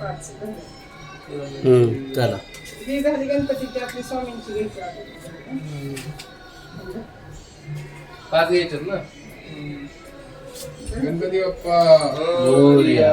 पाच झाले. हम्म, चला ही झाली गणपतीची आपली स्वामींची घ्यायची आता. पाच घ्यायच्यात ना Ganpati Bappa Morya.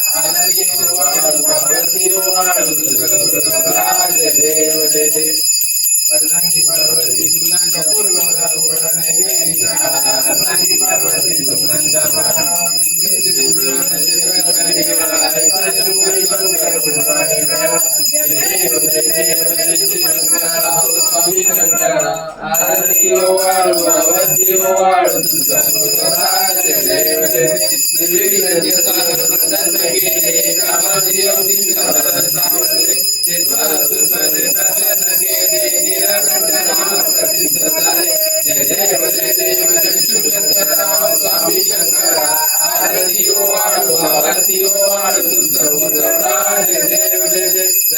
parvati sunanja purvara upalane nisha Sani parvati sunanja param Vidurana jagakari varai Satukari vangar purai vaya Jadeo jadeo jadeo Swami Shankara Adatiyo varu avatiyo varu Sudhamukhara jadeo jadeo Nirvita jatara Sandhagire Kamadiyam Sindhara Samare Tidvara Sumare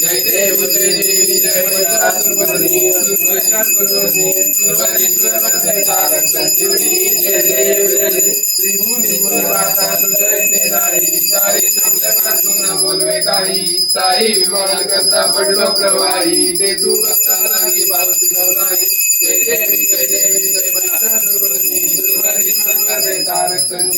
जय देव जय देवी जय बजा सुरवणी सुरवशान कुरवणी सुरवणेश्वर बोलवे काही साई विवाह करता पडलो प्रवाही ते तू बघता लागी भाव जय देवी जय देवी जय बजा तारक संजीवनी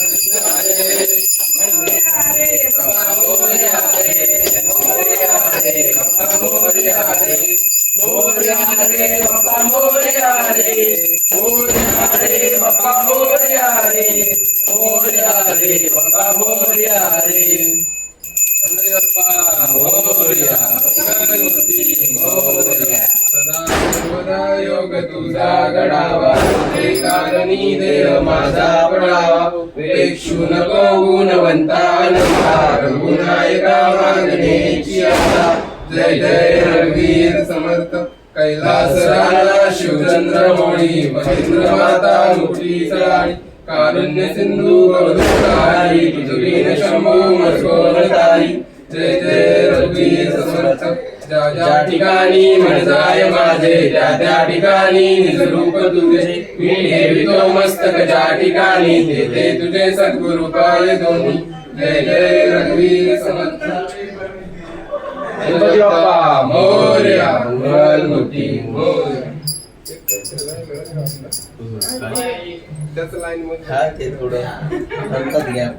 नको गुणवंता नंता रघुनायका मागण्याची आता जय जय रघुवीर समर्थ. कैलास राजा शिवचंद्र मोळी महेंद्र माता मुठी चढाळी कारुण्य सिंधू गौरवकारी तुझवीन शंभू मस्कोर जय जय रघुवीर समर्थ. ज्या ठिकाणी मन जाय माझे त्या त्या ठिकाणी निज रूप तुझे. मी ठेवितो मस्तक ज्या ठिकाणी ते ते तुझे सद्गुरु पाय दोन्ही. जय जय रघुवीर समर्थ. गणपती बाप्पा. मोरया मंगलमूर्ती मोरया त्याच लाईन मध्ये. हा ते थोडं नंतर घ्या.